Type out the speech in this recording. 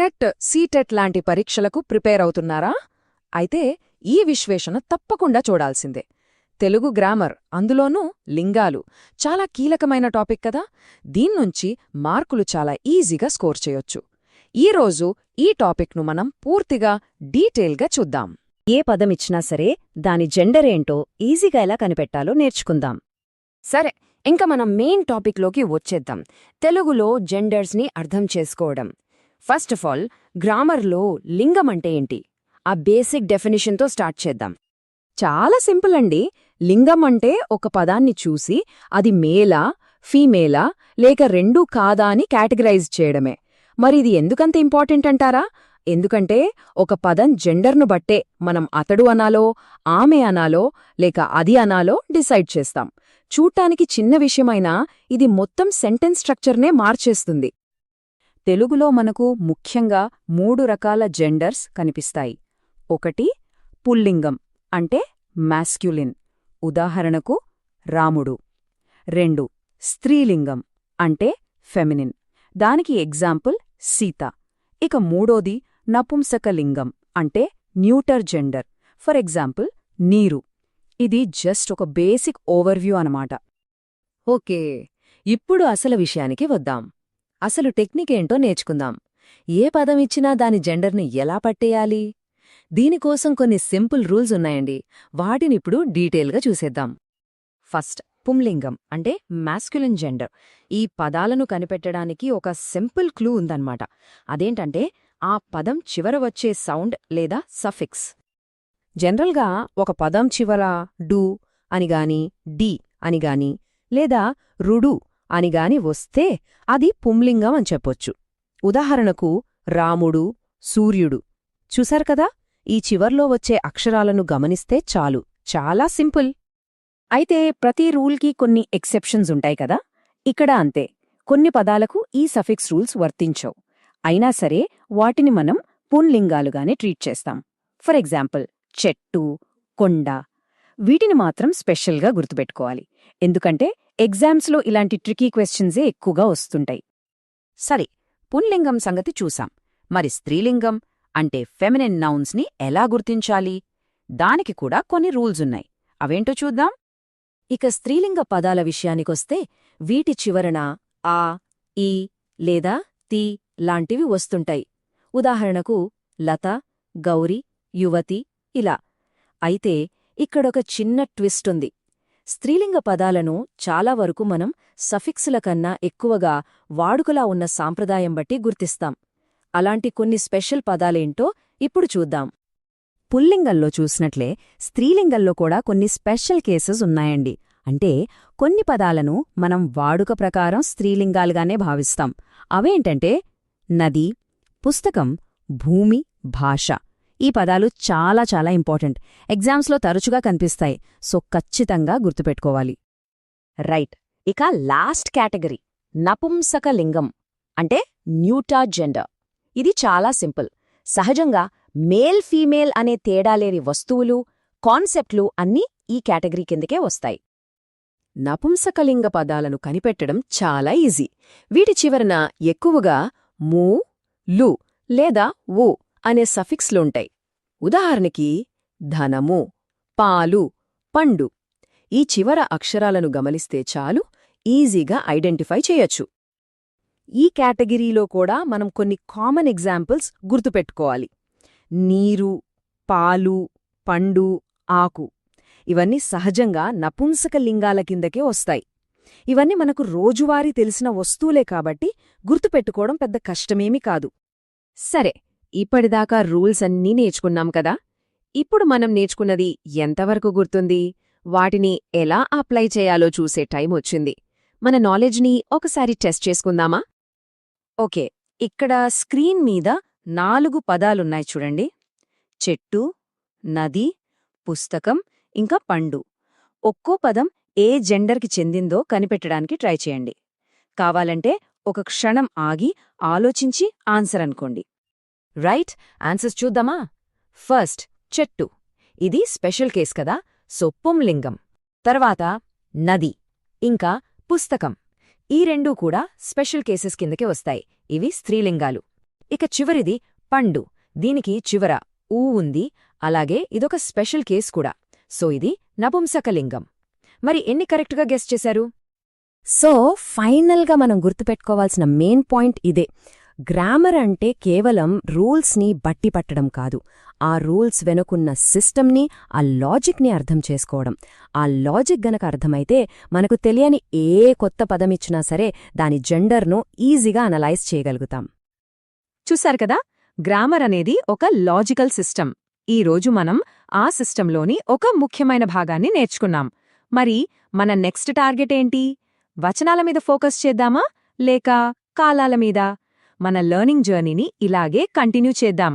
TET CTET లాంటి పరీక్షలకు prepare అవుతున్నారా? అయితే ఈ విశ్లేషణ తప్పకుండా చూడాల్సిందే. తెలుగు గ్రామర్ అందులోనూ లింగాలు. చాలా కీలకమైన టాపిక్ కదా? దీన్నుంచి మార్కులు చాలా ఈజీగా స్కోర్ చేయొచ్చు. ఈరోజు ఈ టాపిక్ను మనం పూర్తిగా డీటెయిల్గా చూద్దాం. ఏ పదమిచ్చినా సరే దాని జెండర్ ఏంటో ఈజీగా ఎలా కనిపెట్టాలో నేర్చుకుందాం. సరే ఇంకా మనం మెయిన్ టాపిక్లోకి వచ్చేద్దాం. తెలుగులో జెండర్స్ని అర్థం చేసుకోవడం. ఫస్ట్ ఆఫ్ ఆల్ గ్రామర్లో లింగం అంటే ఏంటి? ఆ బేసిక్ డెఫినిషన్తో స్టార్ట్ చేద్దాం. చాలా సింపుల్ అండి. లింగం అంటే ఒక పదాన్ని చూసి అది మేలా ఫీమేలా లేక రెండూ కాదా అని కేటగరైజ్ చేయడమే. మరి ఇది ఎందుకంత ఇంపార్టెంట్ అంటారా? ఎందుకంటే ఒక పదం జెండర్ను బట్టే మనం అతడు అనాలో ఆమె అనాలో లేక అది అనాలో డిసైడ్ చేస్తాం. చూడ్డానికి చిన్న విషయమైనా ఇది మొత్తం సెంటెన్స్ స్ట్రక్చర్నే మార్చేస్తుంది. తెలుగులో మనకు ముఖ్యంగా మూడు రకాల జెండర్స్ కనిపిస్తాయి. ఒకటి పుల్లింగం అంటే మాస్క్యులిన్ ఉదాహరణకు రాముడు. రెండు స్త్రీలింగం అంటే ఫెమినిన్ దానికి ఎగ్జాంపుల్ సీత. ఇక మూడోది నపుంసకలింగం అంటే న్యూటర్ జెండర్ ఫర్ ఎగ్జాంపుల్ నీరు. ఇది జస్ట్ ఒక బేసిక్ ఓవర్వ్యూ అనమాట ఓకే. ఇప్పుడు అసలు విషయానికి వద్దాం. అసలు టెక్నిక్ ఏంటో నేర్చుకుందాం. ఏ పదం ఇచ్చినా దాని జెండర్ని ఎలా పట్టేయాలి? దీనికోసం కొన్ని సింపుల్ రూల్స్ ఉన్నాయండి. వాటినిప్పుడు డీటెయిల్గా చూసేద్దాం. ఫస్ట్ పుంలింగం అంటే మాస్క్యులిన్ జెండర్. ఈ పదాలను కనిపెట్టడానికి ఒక సింపుల్ క్లూ ఉందన్నమాట. అదేంటంటే ఆ పదం చివర వచ్చే సౌండ్ లేదా సఫిక్స్. జనరల్గా ఒక పదం చివర డు అనిగాని డి అనిగాని లేదా రుడు అనిగాని వస్తే అది పుంలింగం అని చెప్పొచ్చు. ఉదాహరణకు రాముడు సూర్యుడు. చూశారు కదా ఈ చివర్లో వచ్చే అక్షరాలను గమనిస్తే చాలు. చాలా సింపుల్. అయితే ప్రతి రూల్కి కొన్ని ఎక్సెప్షన్స్ ఉంటాయి కదా. ఇక్కడ అంతే. కొన్ని పదాలకు ఈ సఫిక్స్ రూల్స్ వర్తించవు. అయినా సరే వాటిని మనం పున్లింగాలుగానే ట్రీట్ చేస్తాం. ఫర్ ఎగ్జాంపుల్ చెట్టు కొండ. వీటిని మాత్రం స్పెషల్గా గుర్తుపెట్టుకోవాలి. ఎందుకంటే ఎగ్జామ్స్లో ఇలాంటి ట్రికీ క్వశ్చన్సే ఎక్కువగా వస్తుంటాయి. సరే పుంలింగం సంగతి చూసాం. మరి స్త్రీలింగం అంటే ఫెమినిన్ నౌన్స్ని ఎలా గుర్తించాలి? దానికి కూడా కొన్ని రూల్సున్నాయి అవేంటో చూద్దాం. ఇక స్త్రీలింగ పదాల విషయానికొస్తే వీటి చివరన ఆ ఈ లేదా తి లాంటివి వస్తుంటాయి. ఉదాహరణకు లత గౌరి యువతి ఇలా. అయితే ఇక్కడొక చిన్న ట్విస్ట్ ఉంది. స్త్రీలింగ పదాలను చాలా వరకు మనం సఫిక్సుల కన్నా ఎక్కువగా వాడుకలా ఉన్న సాంప్రదాయం బట్టి గుర్తిస్తాం. అలాంటి కొన్ని స్పెషల్ పదాలేంటో ఇప్పుడు చూద్దాం. పుల్లింగంలో చూసినట్లే స్త్రీలింగంలో కూడా కొన్ని స్పెషల్ కేసెస్ ఉన్నాయండి. అంటే కొన్ని పదాలను మనం వాడుక ప్రకారం స్త్రీలింగాలుగానే భావిస్తాం. అవేంటంటే నది పుస్తకం భూమి భాష. ఈ పదాలు చాలా చాలా ఇంపార్టెంట్. ఎగ్జామ్స్లో తరచుగా కనిపిస్తాయి. సో ఖచ్చితంగా గుర్తుపెట్టుకోవాలి. రైట్. ఇక లాస్ట్ కేటగిరీ. నపుంసక లింగం. అంటే న్యూటా జెండర్. ఇది చాలా సింపుల్. సహజంగా మేల్ ఫీమేల్ అనే తేడా లేని వస్తువులు కాన్సెప్ట్లు అన్నీ ఈ కేటగిరీ కిందకే వస్తాయి. నపుంసకలింగ పదాలను కనిపెట్టడం చాలా ఈజీ. వీటి చివరన ఎక్కువగా మూ లు లేదా ఊ అనే సఫిక్స్లుంటాయి. ఉదాహరణకి ధనము పాలు పండు. ఈ చివర అక్షరాలను గమనిస్తే చాలు ఈజీగా ఐడెంటిఫై చేయొచ్చు. ఈ కేటగిరీలో కూడా మనం కొన్ని కామన్ ఎగ్జాంపుల్స్ గుర్తుపెట్టుకోవాలి. నీరు పాలు పండు ఆకు. ఇవన్నీ సహజంగా నపుంసక లింగాల కిందకే వస్తాయి. ఇవన్నీ మనకు రోజువారీ తెలిసిన వస్తువులే కాబట్టి గుర్తుపెట్టుకోవడం పెద్ద కష్టమేమీ కాదు. సరే ఇప్పటిదాకా రూల్స్ అన్నీ నేర్చుకున్నాం కదా. ఇప్పుడు మనం నేర్చుకున్నది ఎంతవరకు గుర్తుంది? వాటిని ఎలా అప్లై చేయాలో చూసే టైం వచ్చింది. మన నాలెడ్జ్ని ఒకసారి టెస్ట్ చేసుకుందామా? ఓకే ఇక్కడ స్క్రీన్ మీద నాలుగు పదాలున్నాయి చూడండి. చెట్టు నది పుస్తకం ఇంకా పండు. ఒక్కో పదం ఏ జెండర్కి చెందిందో కనిపెట్టడానికి ట్రై చేయండి. కావాలంటే ఒక క్షణం ఆగి ఆలోచించి ఆన్సర్ అనుకోండి. రైట్ ఆన్సర్స్ చూద్దామా? ఫస్ట్ చెట్టు. ఇది స్పెషల్ కేస్ కదా? సో పుంలింగం. తర్వాత నది. ఇంకా పుస్తకం. ఈ రెండూ కూడా స్పెషల్ కేసెస్ కిందకే వస్తాయి. ఇవి స్త్రీలింగాలు. ఇక చివరిది పండు. దీనికి చివర ఊ ఉంది. అలాగే ఇదొక స్పెషల్ కేస్ కూడా. సో ఇది నపుంసకలింగం. మరి ఎన్ని కరెక్ట్గా గెస్ చేశారు? సో ఫైనల్గా మనం గుర్తుపెట్టుకోవాల్సిన మెయిన్ పాయింట్ ఇదే. గ్రామర్ అంటే కేవలం రూల్స్ని బట్టి పట్టడం కాదు. ఆ రూల్స్ వెనుకున్న సిస్టమ్ని ఆ లాజిక్ని అర్థం చేసుకోవడం. ఆ లాజిక్ గనక అర్థమైతే మనకు తెలియని ఏ కొత్త పదమిచ్చినా సరే దాని జెండర్ను ఈజీగా అనలైజ్ చేయగలుగుతాం. చూశారు కదా? గ్రామర్ అనేది ఒక లాజికల్ సిస్టమ్. ఈ రోజు మనం ఆ సిస్టంలోని ఒక ముఖ్యమైన భాగాన్ని నేర్చుకున్నాం. మరి మన నెక్స్ట్ టార్గెట్ ఏంటి? వచనాల మీద ఫోకస్ చేద్దామా? లేక కాలాల మీద? మన లెర్నింగ్ జర్నీని ఇలాగే కంటిన్యూ చేద్దాం.